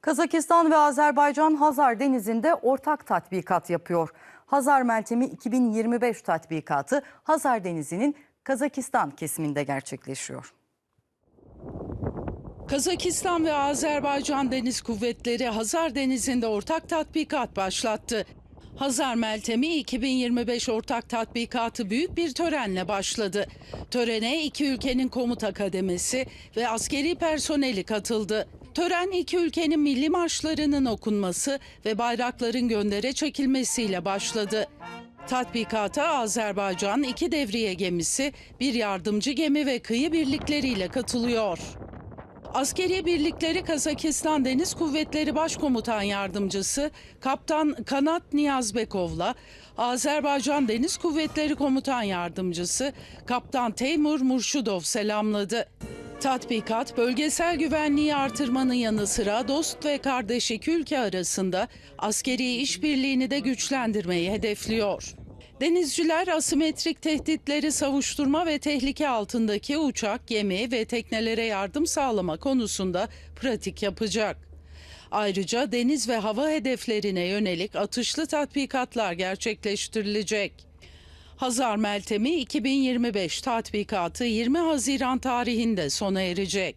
Kazakistan ve Azerbaycan Hazar Denizi'nde ortak tatbikat yapıyor. Hazar Meltemi 2025 tatbikatı Hazar Denizi'nin Kazakistan kesiminde gerçekleşiyor. Kazakistan ve Azerbaycan Deniz Kuvvetleri Hazar Denizi'nde ortak tatbikat başlattı. Hazar Meltemi 2025 ortak tatbikatı büyük bir törenle başladı. Törene iki ülkenin komuta kademesi ve askeri personeli katıldı. Tören iki ülkenin milli marşlarının okunması ve bayrakların göndere çekilmesiyle başladı. Tatbikata Azerbaycan iki devriye gemisi, bir yardımcı gemi ve kıyı birlikleriyle katılıyor. Askeri birlikleri Kazakistan Deniz Kuvvetleri Başkomutan Yardımcısı Kaptan Kanat Niyazbekov'la Azerbaycan Deniz Kuvvetleri Komutan Yardımcısı Kaptan Teymur Murşudov selamladı. Tatbikat bölgesel güvenliği artırmanın yanı sıra dost ve kardeş ülke arasında askeri işbirliğini de güçlendirmeyi hedefliyor. Denizciler asimetrik tehditleri savuşturma ve tehlike altındaki uçak, gemi ve teknelere yardım sağlama konusunda pratik yapacak. Ayrıca deniz ve hava hedeflerine yönelik atışlı tatbikatlar gerçekleştirilecek. Hazar Meltemi 2025 tatbikatı 20 Haziran tarihinde sona erecek.